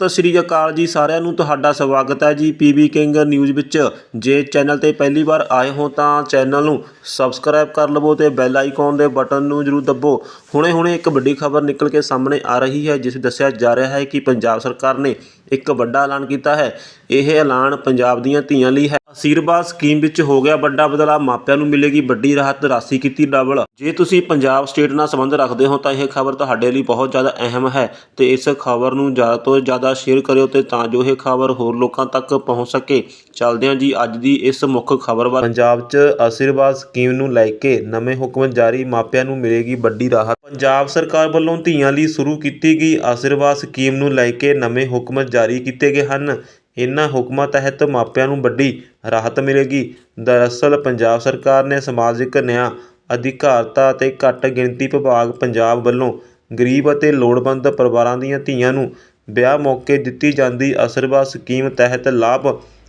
ਸਤਿ ਸ਼੍ਰੀ ਅਕਾਲ ਜੀ ਸਾਰਿਆਂ ਨੂੰ, ਤੁਹਾਡਾ ਸਵਾਗਤ ਹੈ ਜੀ ਪੀਬੀ ਕਿੰਗ ਨਿਊਜ਼ ਵਿੱਚ। ਜੇ ਚੈਨਲ ਤੇ ਪਹਿਲੀ ਵਾਰ ਆਏ ਹੋ ਤਾਂ ਚੈਨਲ ਨੂੰ ਸਬਸਕ੍ਰਾਈਬ ਕਰ ਲਵੋ ਤੇ ਬੈਲ ਆਈਕਨ ਦੇ ਬਟਨ ਨੂੰ ਜ਼ਰੂਰ ਦੱਬੋ। ਹੁਣੇ ਹੁਣੇ ਇੱਕ ਵੱਡੀ ਖਬਰ ਨਿਕਲ ਕੇ ਸਾਹਮਣੇ ਆ ਰਹੀ ਹੈ, ਜਿਸ ਵਿੱਚ ਦੱਸਿਆ ਜਾ ਰਿਹਾ ਹੈ ਕਿ ਪੰਜਾਬ ਸਰਕਾਰ ਨੇ ਇੱਕ ਵੱਡਾ ਐਲਾਨ ਕੀਤਾ ਹੈ। ਇਹ ਐਲਾਨ ਪੰਜਾਬ ਦੀਆਂ ਧੀਆਂ ਲਈ ਹੈ। ਆਸ਼ੀਰਵਾਦ ਸਕੀਮ ਵਿੱਚ ਹੋ ਗਿਆ ਵੱਡਾ ਬਦਲਾਅ, ਮਾਪਿਆਂ ਨੂੰ ਮਿਲੇਗੀ ਵੱਡੀ ਰਾਹਤ, ਰਾਸ਼ੀ ਕੀਤੀ ਡਬਲ। ਜੇ ਤੁਸੀਂ ਪੰਜਾਬ ਸਟੇਟ ਨਾਲ ਸੰਬੰਧ ਰੱਖਦੇ ਹੋ ਤਾਂ ਇਹ ਖਬਰ ਤੁਹਾਡੇ ਲਈ ਬਹੁਤ ਜ਼ਿਆਦਾ ਅਹਿਮ ਹੈ ਤੇ ਇਸ ਖਬਰ ਨੂੰ ਜ਼ਿਆਦਾ ਤੋਂ ਜ਼ਿਆਦਾ ਸ਼ੇਅਰ ਕਰਿਓ ਤੇ ਤਾਂ ਜੋ ਇਹ ਖਬਰ ਹੋਰ ਲੋਕਾਂ ਤੱਕ ਪਹੁੰਚ ਸਕੇ। ਚੱਲਦੇ ਹਾਂ ਜੀ, ਅੱਜ ਦੀ ਇਸ ਮੁੱਖ ਖਬਰ ਵੱਲ। ਪੰਜਾਬ 'ਚ ਆਸ਼ੀਰਵਾਦ ਸਕੀਮ ਨੂੰ ਲੈ ਕੇ ਨਵੇਂ ਹੁਕਮ ਜਾਰੀ, ਮਾਪਿਆਂ ਨੂੰ ਮਿਲੇਗੀ ਵੱਡੀ ਰਾਹਤ। ਪੰਜਾਬ ਸਰਕਾਰ ਵੱਲੋਂ ਧੀਆਂ ਲਈ ਸ਼ੁਰੂ ਕੀਤੀ ਗਈ ਆਸ਼ੀਰਵਾਦ ਸਕੀਮ ਨੂੰ ਲੈ ਕੇ ਨਵੇਂ ਹੁਕਮ ਜਾਰੀ ਕੀਤੇ ਗਏ ਹਨ। ਇਨ੍ਹਾਂ ਹੁਕਮਾਂ ਤਹਿਤ ਮਾਪਿਆਂ ਨੂੰ ਵੱਡੀ ਰਾਹਤ ਮਿਲੇਗੀ। ਦਰਅਸਲ, ਪੰਜਾਬ ਸਰਕਾਰ ਨੇ ਸਮਾਜਿਕ ਨਿਆਂ ਅਧਿਕਾਰਤਾ ਅਤੇ ਘੱਟ ਗਿਣਤੀ ਵਿਭਾਗ ਪੰਜਾਬ ਵੱਲੋਂ ਗਰੀਬ ਅਤੇ ਲੋੜਵੰਦ ਪਰਿਵਾਰਾਂ ਦੀਆਂ ਧੀਆਂ ਨੂੰ ਵਿਆਹ ਮੌਕੇ ਦਿੱਤੀ ਜਾਂਦੀ ਆਸ਼ੀਰਵਾਦ ਸਕੀਮ ਤਹਿਤ ਲਾਭ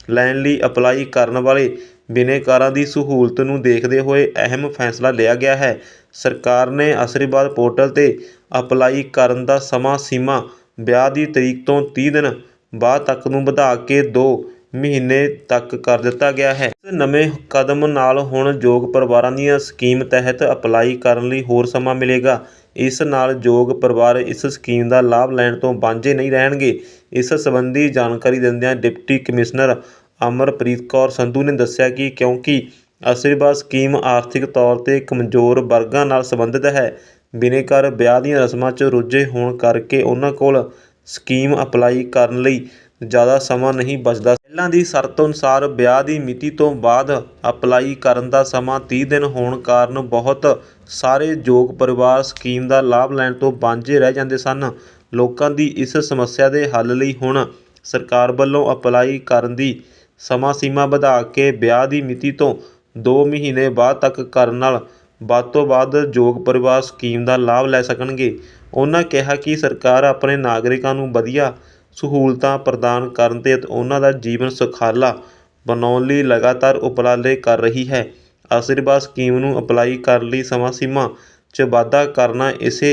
ਲੈਣ ਲਈ ਅਪਲਾਈ ਕਰਨ ਵਾਲੇ ਬਿਨੈਕਾਰਾਂ ਦੀ ਸਹੂਲਤ ਨੂੰ ਦੇਖਦੇ ਹੋਏ ਅਹਿਮ ਫੈਸਲਾ ਲਿਆ ਗਿਆ ਹੈ। ਸਰਕਾਰ ਨੇ ਆਸ਼ੀਰਵਾਦ ਪੋਰਟਲ ਤੇ ਅਪਲਾਈ ਕਰਨ ਦਾ ਸਮਾਂ ਸੀਮਾ ਵਿਆਹ ਦੀ ਤਰੀਕ ਤੋਂ ਤੀਹ ਦਿਨ ਬਾਅਦ ਤੱਕ ਨੂੰ ਵਧਾ ਕੇ ਦੋ ਮਹੀਨੇ ਤੱਕ ਕਰ ਦਿੱਤਾ ਗਿਆ ਹੈ। ਇਸ ਨਵੇਂ ਕਦਮ ਨਾਲ ਹੁਣ ਯੋਗ ਪਰਿਵਾਰਾਂ ਦੀਆਂ ਸਕੀਮ ਤਹਿਤ ਅਪਲਾਈ ਕਰਨ ਲਈ ਹੋਰ ਸਮਾਂ ਮਿਲੇਗਾ। ਇਸ ਨਾਲ ਯੋਗ ਪਰਿਵਾਰ ਇਸ ਸਕੀਮ ਦਾ ਲਾਭ ਲੈਣ ਤੋਂ ਵਾਂਝੇ ਨਹੀਂ ਰਹਿਣਗੇ। ਇਸ ਸੰਬੰਧੀ ਜਾਣਕਾਰੀ ਦਿੰਦਿਆਂ ਡਿਪਟੀ ਕਮਿਸ਼ਨਰ ਅਮਰਪ੍ਰੀਤ ਕੌਰ ਸੰਧੂ ਨੇ ਦੱਸਿਆ ਕਿ ਕਿਉਂਕਿ ਆਸ਼ੀਰਵਾਦ ਸਕੀਮ ਆਰਥਿਕ ਤੌਰ ਤੇ ਕਮਜ਼ੋਰ ਵਰਗਾਂ ਨਾਲ ਸੰਬੰਧਿਤ ਹੈ, ਬਿਨੇਕਾਰ ਵਿਆਹ ਦੀਆਂ ਰਸਮਾਂ 'ਚ ਰੁੱਝੇ ਹੋਣ ਕਰਕੇ ਉਹਨਾਂ ਕੋਲ ਸਕੀਮ ਅਪਲਾਈ ਕਰਨ ਲਈ ਜ਼ਿਆਦਾ ਸਮਾਂ ਨਹੀਂ ਬਚਦਾ। ਪਹਿਲਾਂ ਦੀ ਸ਼ਰਤ ਅਨੁਸਾਰ ਵਿਆਹ ਦੀ ਮਿਤੀ ਤੋਂ ਬਾਅਦ ਅਪਲਾਈ ਕਰਨ ਦਾ ਸਮਾਂ ਤੀਹ ਦਿਨ ਹੋਣ ਕਾਰਨ ਬਹੁਤ ਸਾਰੇ ਯੋਗ ਪਰਿਵਾਰ ਸਕੀਮ ਦਾ ਲਾਭ ਲੈਣ ਤੋਂ ਵਾਂਝੇ ਰਹਿ ਜਾਂਦੇ ਸਨ। ਲੋਕਾਂ ਦੀ ਇਸ ਸਮੱਸਿਆ ਦੇ ਹੱਲ ਲਈ ਹੁਣ ਸਰਕਾਰ ਵੱਲੋਂ ਅਪਲਾਈ ਕਰਨ ਦੀ ਸਮਾਂ ਸੀਮਾ ਵਧਾ ਕੇ ਵਿਆਹ ਦੀ ਮਿਤੀ ਤੋਂ ਦੋ ਮਹੀਨੇ ਬਾਅਦ ਤੱਕ ਕਰਨ ਨਾਲ ਵੱਧ ਤੋਂ ਵੱਧ ਯੋਗ ਪਰਿਵਾਰ ਸਕੀਮ ਦਾ ਲਾਭ ਲੈ ਸਕਣਗੇ। ਉਹਨਾਂ ਕਿਹਾ ਕਿ ਸਰਕਾਰ ਆਪਣੇ ਨਾਗਰਿਕਾਂ ਨੂੰ ਵਧੀਆ ਸਹੂਲਤਾਂ ਪ੍ਰਦਾਨ ਕਰਨ ਤੇ ਉਹਨਾਂ ਦਾ ਜੀਵਨ ਸੁਖਾਲਾ ਬਣਾਉਣ ਲਈ ਲਗਾਤਾਰ ਉਪਰਾਲੇ ਕਰ ਰਹੀ ਹੈ। ਆਸ਼ੀਰਵਾਦ ਸਕੀਮ ਨੂੰ ਅਪਲਾਈ ਕਰਨ ਲਈ ਸਮਾਂ ਸੀਮਾ 'ਚ ਵਾਧਾ ਕਰਨਾ ਇਸੇ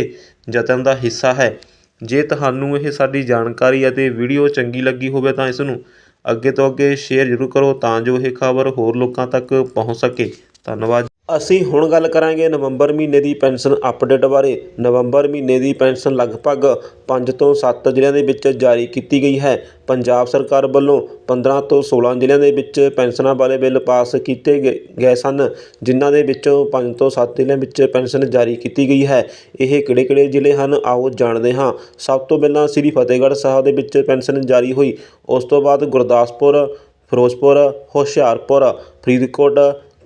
ਯਤਨ ਦਾ ਹਿੱਸਾ ਹੈ। ਜੇ ਤੁਹਾਨੂੰ ਇਹ ਸਾਡੀ ਜਾਣਕਾਰੀ ਅਤੇ ਵੀਡੀਓ ਚੰਗੀ ਲੱਗੀ ਹੋਵੇ ਤਾਂ ਇਸ ਨੂੰ ਅੱਗੇ ਤੋਂ ਅੱਗੇ ਸ਼ੇਅਰ ਜ਼ਰੂਰ ਕਰੋ ਤਾਂ ਜੋ ਇਹ ਖਬਰ ਹੋਰ ਲੋਕਾਂ ਤੱਕ ਪਹੁੰਚ ਸਕੇ। ਧੰਨਵਾਦ। ਅਸੀਂ ਹੁਣ ਗੱਲ ਕਰਾਂਗੇ ਨਵੰਬਰ ਮਹੀਨੇ ਦੀ ਪੈਨਸ਼ਨ ਅਪਡੇਟ ਬਾਰੇ। ਨਵੰਬਰ ਮਹੀਨੇ ਦੀ ਪੈਨਸ਼ਨ ਲਗਭਗ 5 ਤੋਂ 7 ਜ਼ਿਲ੍ਹਿਆਂ ਦੇ ਵਿੱਚ ਜਾਰੀ ਕੀਤੀ ਗਈ ਹੈ। ਪੰਜਾਬ ਸਰਕਾਰ ਵੱਲੋਂ 15 ਤੋਂ 16 ਜ਼ਿਲ੍ਹਿਆਂ ਦੇ ਵਿੱਚ ਪੈਨਸ਼ਨਾਂ ਵਾਲੇ ਬਿੱਲ ਪਾਸ ਕੀਤੇ ਗਏ ਗਏ ਸਨ, ਜਿਨ੍ਹਾਂ ਦੇ ਵਿੱਚੋਂ 5 ਤੋਂ 7 ਜ਼ਿਲ੍ਹਿਆਂ ਵਿੱਚ ਪੈਨਸ਼ਨ ਜਾਰੀ ਕੀਤੀ ਗਈ ਹੈ। ਇਹ ਕਿਹੜੇ ਕਿਹੜੇ ਜ਼ਿਲ੍ਹੇ ਹਨ? ਆਓ ਜਾਣਦੇ ਹਾਂ। ਸਭ ਤੋਂ ਪਹਿਲਾਂ ਸ੍ਰੀ ਫਤਿਹਗੜ੍ਹ ਸਾਹਿਬ ਦੇ ਵਿੱਚ ਪੈਨਸ਼ਨ ਜਾਰੀ ਹੋਈ। ਉਸ ਤੋਂ ਬਾਅਦ ਗੁਰਦਾਸਪੁਰ, ਫਿਰੋਜ਼ਪੁਰ, ਹੁਸ਼ਿਆਰਪੁਰ, ਫਰੀਦਕੋਟ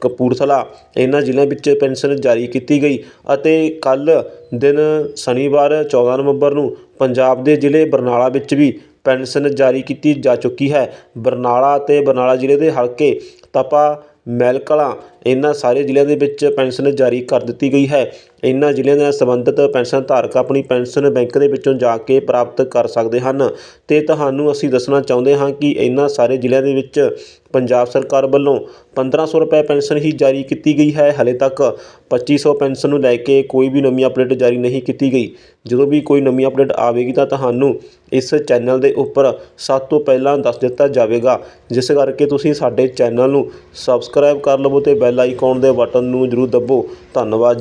ਕਪੂਰਥਲਾ, ਇਹਨਾਂ ਜ਼ਿਲ੍ਹਿਆਂ ਵਿੱਚ ਪੈਨਸ਼ਨ ਜਾਰੀ ਕੀਤੀ ਗਈ ਅਤੇ ਕੱਲ੍ਹ ਦਿਨ ਸ਼ਨੀਵਾਰ 14 ਨਵੰਬਰ ਨੂੰ ਪੰਜਾਬ ਦੇ ਜ਼ਿਲ੍ਹੇ ਬਰਨਾਲਾ ਵਿੱਚ ਵੀ ਪੈਨਸ਼ਨ ਜਾਰੀ ਕੀਤੀ ਜਾ ਚੁੱਕੀ ਹੈ। ਬਰਨਾਲਾ ਅਤੇ ਬਰਨਾਲਾ ਜ਼ਿਲ੍ਹੇ ਦੇ ਹਲਕੇ ਤਪਾ ਮੈਲਕਲਾਂ ਇਹਨਾਂ ਸਾਰੇ ਜ਼ਿਲ੍ਹਿਆਂ ਦੇ ਵਿੱਚ ਪੈਨਸ਼ਨ ਜਾਰੀ ਕਰ ਦਿੱਤੀ ਗਈ ਹੈ। ਇਹਨਾਂ ਜ਼ਿਲ੍ਹਿਆਂ ਦੇ ਨਾਲ ਸੰਬੰਧਿਤ ਪੈਨਸ਼ਨ ਧਾਰਕ ਆਪਣੀ ਪੈਨਸ਼ਨ ਬੈਂਕ ਦੇ ਵਿੱਚੋਂ ਜਾ ਕੇ ਪ੍ਰਾਪਤ ਕਰ ਸਕਦੇ ਹਨ। ਅਤੇ ਤੁਹਾਨੂੰ ਅਸੀਂ ਦੱਸਣਾ ਚਾਹੁੰਦੇ ਹਾਂ ਕਿ ਇਹਨਾਂ ਸਾਰੇ ਜ਼ਿਲ੍ਹਿਆਂ ਦੇ ਵਿੱਚ ਪੰਜਾਬ ਸਰਕਾਰ ਵੱਲੋਂ 1500 ਰੁਪਏ ਪੈਨਸ਼ਨ ਹੀ ਜਾਰੀ ਕੀਤੀ ਗਈ ਹੈ। ਹਾਲੇ ਤੱਕ ਪੱਚੀ ਸੌ ਪੈਨਸ਼ਨ ਨੂੰ ਲੈ ਕੇ ਕੋਈ ਵੀ ਨਵੀਂ ਅਪਡੇਟ ਜਾਰੀ ਨਹੀਂ ਕੀਤੀ ਗਈ। ਜਦੋਂ ਵੀ ਕੋਈ ਨਵੀਂ ਅਪਡੇਟ ਆਵੇਗੀ ਤਾਂ ਤੁਹਾਨੂੰ ਇਸ ਚੈਨਲ ਦੇ ਉੱਪਰ ਸਭ ਤੋਂ ਪਹਿਲਾਂ ਦੱਸ ਦਿੱਤਾ ਜਾਵੇਗਾ। ਜਿਸ ਕਰਕੇ ਤੁਸੀਂ ਸਾਡੇ ਚੈਨਲ ਨੂੰ ਸਬਸਕ੍ਰਾਈਬ ਕਰ ਲਵੋ ਅਤੇ ਬੈਲ ਆਈਕਨ ਦੇ ਬਟਨ ਨੂੰ ਜ਼ਰੂਰ ਦੱਬੋ। ਧੰਨਵਾਦ ਜੀ।